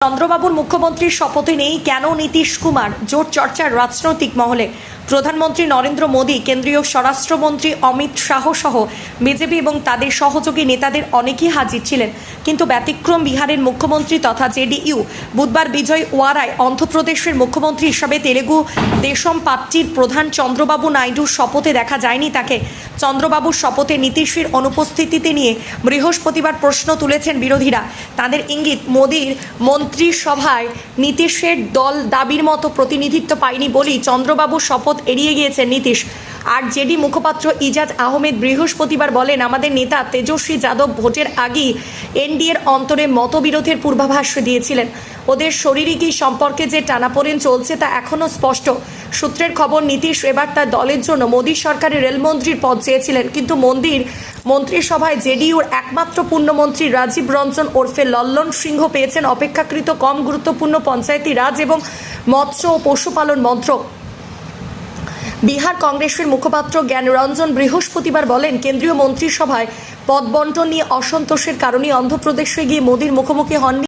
চন্দ্রবাবুর মুখ্যমন্ত্রীর শপথে নেই। কেন নীতিশ কুমার? জোর চর্চার রাজনৈতিক মহলে প্রধানমন্ত্রী নরেন্দ্র মোদী, কেন্দ্রীয় স্বরাষ্ট্রমন্ত্রী অমিত শাহ সহ বিজেপি এবং তাদের সহযোগী নেতাদের অনেকেই হাজির ছিলেন। কিন্তু ব্যতিক্রম বিহারের মুখ্যমন্ত্রী তথা জেডিইউ বুধবার বিজয় ওয়ারায় অন্ধ্রপ্রদেশের মুখ্যমন্ত্রী হিসাবে তেলেগু দেশম পার্টির প্রধান চন্দ্রবাবু নাইডুর শপথে দেখা যায়নি তাকে। চন্দ্রবাবুর শপথে নীতিশের অনুপস্থিতিতে নিয়ে বৃহস্পতিবার প্রশ্ন তুলেছেন বিরোধীরা। তাদের ইঙ্গিত, মোদীর মন্ত্রিসভায় নীতিশের দল দাবির মতো প্রতিনিধিত্ব পায়নি বলেই চন্দ্রবাবুর শপথ এড়িয়ে গিয়েছেন নীতিশ। আর জেডি মুখপাত্র ইজাজ আহমেদ বৃহস্পতিবার বলেন, আমাদের নেতা তেজস্বী যাদব ভোটের আগেই এনডিএর অন্তরে মতবিরোধের পূর্বাভাস দিয়েছিলেন। ওদের শারীরিকই সম্পর্কে যে টানাপোড়েন চলছে তা এখনও স্পষ্ট। সূত্রের খবর, নীতিশ এবার তার দলের জন্য মোদী সরকারের রেলমন্ত্রীর পদ চেয়েছিলেন। কিন্তু মন্দির, মন্ত্রিসভায় জেডিইউর একমাত্র পূর্ণমন্ত্রী রাজীব রঞ্জন ওরফে লল্লন সিংহ পেয়েছেন অপেক্ষাকৃত কম গুরুত্বপূর্ণ পঞ্চায়েতি রাজ এবং মৎস্য ও পশুপালন মন্ত্রক। বিহার কংগ্রেসের মুখপাত্র জ্ঞানরঞ্জন বৃহস্পতিবার বলেন, কেন্দ্রীয় মন্ত্রিসভায় পদ বন্টন নিয়ে অসন্তোষের কারণে অন্ধ্রপ্রদেশে গিয়ে মোদীর মুখোমুখি হননি।